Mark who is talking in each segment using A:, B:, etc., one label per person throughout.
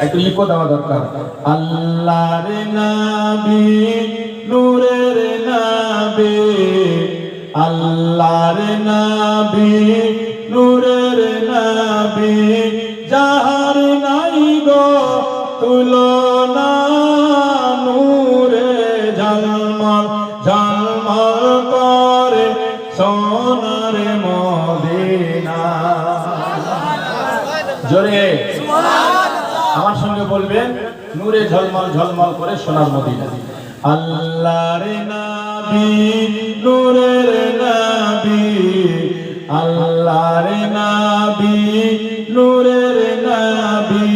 A: একটু ইকো দেওয়া দরকার। আল্লাহর নবী, নূরের নবী। আল্লাহর নবী, নূরের নবী। যাহার নাই গো তুলনা, নূরে ঝলমল ঝলমল করে সোনার জোরে। আমার সঙ্গে বলবেন, নূরে ঝলমল ঝলমল করে সোনার মদিনা। আল্লাহর নাবি, নূরের নাবি, আল্লাহর নাবি, নূরের নাবি,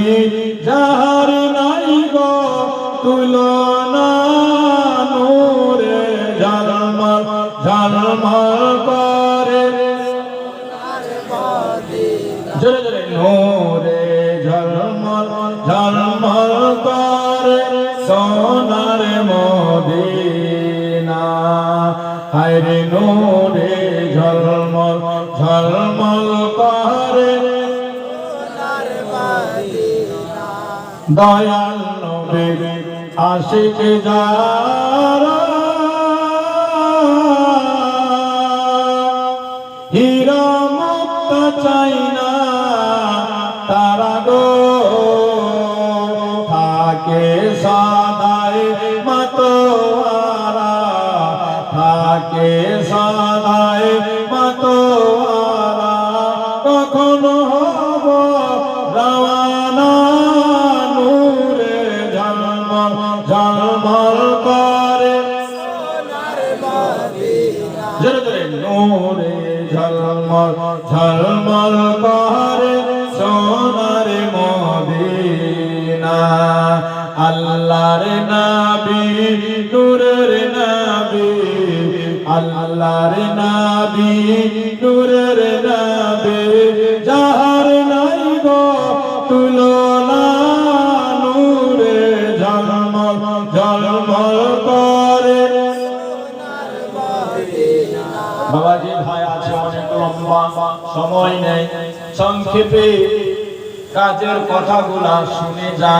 A: যাহার নাই গো তুলনা, নূরে ঝলমল ঝলমল করে নূরে ঝলমল ঝলমল করে সোনার মদিনা। হায়রে নূরে ঝলমল ঝলমল করে দয়াল নবী আশিক যারা হীরা মুক্ত চাই সদাই মতোয়ারা থাকে সদাই মতোয়ারা। কখনো হব রওয়ানা নূরে ঝলমল ঝলমল করে। জোরে জোরে নূরে ঝলমল ঝলমল করে। আল্লাহর নাবি, নূরের নাবি, আল্লাহর নাবি, নূরের নাবি, যাহার নাই গো তুলনা, নূরে ঝলমল ঝলমল করে। বাবাজি ভাই আছে অনেক লম্বা সময় নেই। সংক্ষেপে কাজের কথাগুলা শুনে যা